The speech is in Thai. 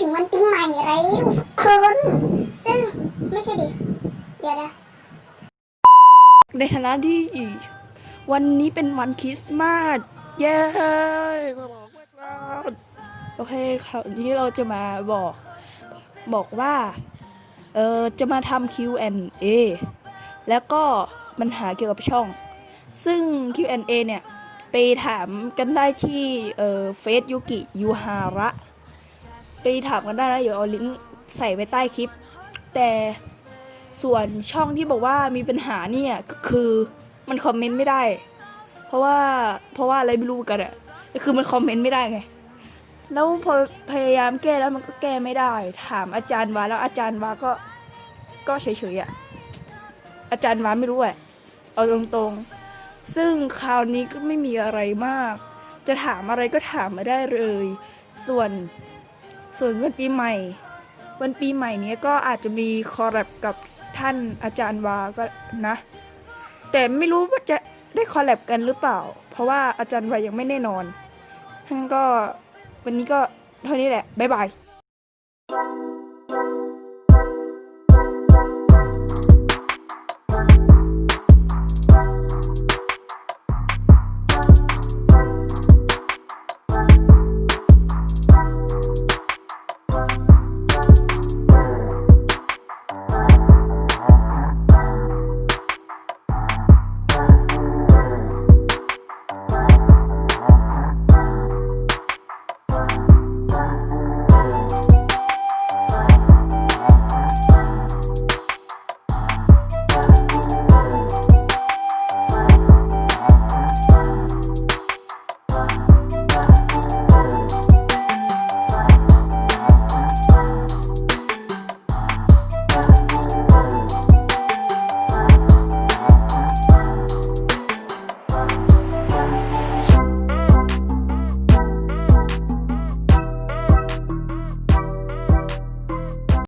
ถึงวันปีใหม่ไรทุกคน ซึ่งไม่ใช่ดิ เดี๋ยวนะ ในฐานะที่วันนี้เป็นวันคริสต์มาส เย้โอเคคราวนี้เราจะมาบอก บอกว่า เออจะมาทำ Q&A แล้วก็ปัญหาเกี่ยวกับช่อง ซึ่ง Q&A เนี่ย ไปถามกันได้ที่เออเฟซยุกิยูฮาระ ไปถามกันได้นะเดี๋ยวเอาลิงก์ใส่ไว้ใต้คลิป แต่ส่วนช่องที่บอกว่ามีปัญหาเนี่ยก็คือมันคอมเมนต์ไม่ได้ เพราะว่าเพราะว่าอะไรไม่รู้กันอะคือมันคอมเมนต์ไม่ได้ไงแล้วพอพยายามแก้แล้วมันก็แก้ไม่ได้ ถามอาจารย์วาแล้วอาจารย์วาก็ก็เฉยๆอะอาจารย์วาไม่รู้อะเอาตรงๆ ซึ่งคราวนี้ก็ไม่มีอะไรมาก จะถามอะไรก็ถามมาได้เลย ส่วน ส่วนวันปีใหม่ วันปีใหม่เนี้ยก็อาจจะมีคอร์รับกับท่านอาจารย์วาก็นะ แต่ไม่รู้ว่าจะได้คอลแลบกันหรือเปล่า เพราะว่าอาจารย์วายังไม่แน่นอนทั้งนั้นก็วันนี้ก็เท่านี้แหละ บ๊ายบาย